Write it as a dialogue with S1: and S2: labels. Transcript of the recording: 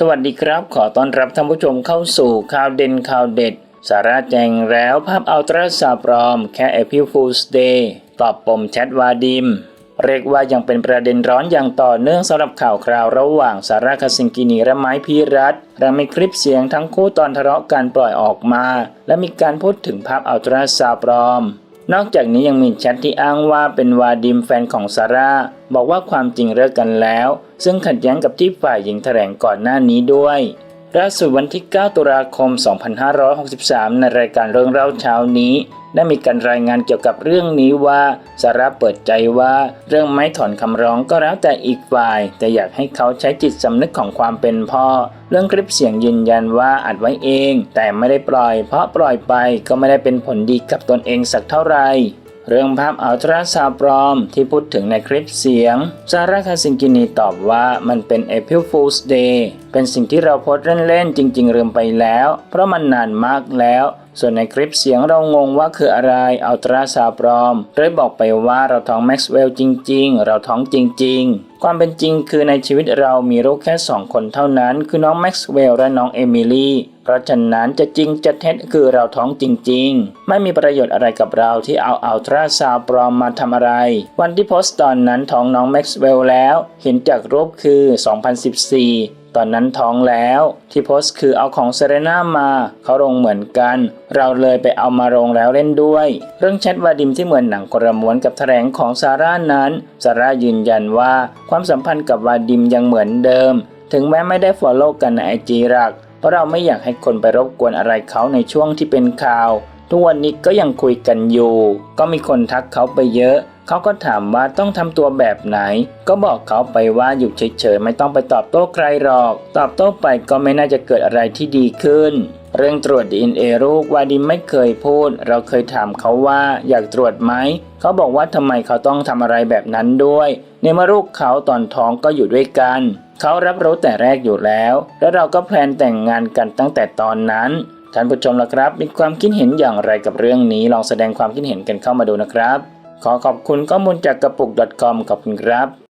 S1: สวัสดีครับ ขอต้อนรับท่านผู้ชมเข้าสู่ข่าวเด่นข่าวเด็ด สาระแจงแล้วภาพอัลตราซาวด์ปลอม แค่ April Fool's Day ตอบปมแชทวาดิม เรียกว่ายังเป็นประเด็นร้อนอย่างต่อเนื่องสำหรับข่าวคราวระหว่างสาราคาซิงกินีและไม้พีรัตและมีคลิปเสียงทั้งคู่ตอนทะเลาะกันปล่อยออกมา และมีการพูดถึงภาพอัลตราซาวด์ปลอม นอกจากนี้ยังมีแชทที่อ้างว่าเป็นวาดิมแฟนของซาร่าบอกว่าความจริงเลิกกันแล้ว ซึ่งขัดแย้งกับที่ฝ่ายหญิงแถลงก่อนหน้านี้ด้วย ล่าสุดวันที่ 9 ตุลาคม 2563 ในรายการเรื่องเล่าเช้านี้ ได้มีการรายงานเกี่ยวกับเรื่องนี้ว่าซาร่าเปิดใจว่า เรื่องไม่ถอนคำร้องก็แล้วแต่อีกฝ่าย แต่อยากให้เขาใช้จิตสำนึกของความเป็นพ่อ เรื่องคลิปเสียงยืนยันว่าอัดไว้เอง แต่ไม่ได้ปล่อย เพราะปล่อยไปก็ไม่ได้เป็นผลดีกับตนเองสักเท่าไหร่ เรื่องภาพอัลตราซาวด์ปลอมที่พูดถึงในคลิปเสียง ซาร่าคาซิงกินีตอบว่ามันเป็น April Fool's Day เป็นสิ่งที่เราโพสเล่นๆ จริง ๆ ลืมไปแล้ว เพราะมันนานมากแล้วส่วนในคลิปเสียงเรางงว่าคืออะไร อัลตราซาวด์ปลอมเลยบอกไปว่าเราท้องแม็กซ์เวลล์จริง ๆ เราท้องจริง ๆ ความเป็นจริงคือในชีวิตเรามีลูกแค่สองคนเท่านั้น คือน้องแม็กซ์เวลล์และน้องเอมิลี่ เพราะฉะนั้นจะจริงจะเท็จคือเราท้องจริง ๆ ไม่มีประโยชน์อะไรกับเราที่เอาอัลตราซาวปลอมมาทำอะไร วันที่โพสต์ตอนนั้นท้องน้องแม็กซ์เวลล์แล้ว เห็นจากรูปคือ 2014ตอนนั้นท้องแล้ว ที่โพสต์คือเอาของเซเรน่ามา เขาลงเหมือนกัน เราเลยไปเอามาลงแล้วเล่นด้วย เรื่องแชทวาดิมที่เหมือนหนังคนละม้วนกับแถลงของซาร่านั้นซาร่ายืนยันว่าความสัมพันธ์กับวาดิมยังเหมือนเดิม ถึงแม้ไม่ได้ฟอลโล่กันในไอจีหลัก เพราะเราไม่อยากให้คนไปรบกวนอะไรเขาในช่วงที่เป็นข่าว ทุกวันนี้ก็ยังคุยกันอยู่ ก็มีคนทักเขาไปเยอะ เขาก็ถามว่าต้องทำตัวแบบไหน ก็บอกเขาไปว่าอยู่เฉยๆไม่ต้องไปตอบโต้ใครหรอก ตอบโต้ไปก็ไม่น่าจะเกิดอะไรที่ดีขึ้น เรื่องตรวจ DNA ลูกวาดิมไม่เคยพูด เราเคยถามเขาว่าอยากตรวจไหม เขาบอกว่าทำไมเขาต้องทำอะไรแบบนั้นด้วย ในเมื่อลูกเขาตอนท้องก็อยู่ด้วยกัน เขารับรู้แต่แรกอยู่แล้ว แล้วเราก็แพลนแต่งงานกันตั้งแต่ตอนนั้นท่านผู้ชมล่ะครับ มีความคิดเห็นอย่างไรกับเรื่องนี้ ลองแสดงความคิดเห็นกันเข้ามาดูนะครับ ขอขอบคุณข้อมูลจากกระปุก .com ขอบคุณครับ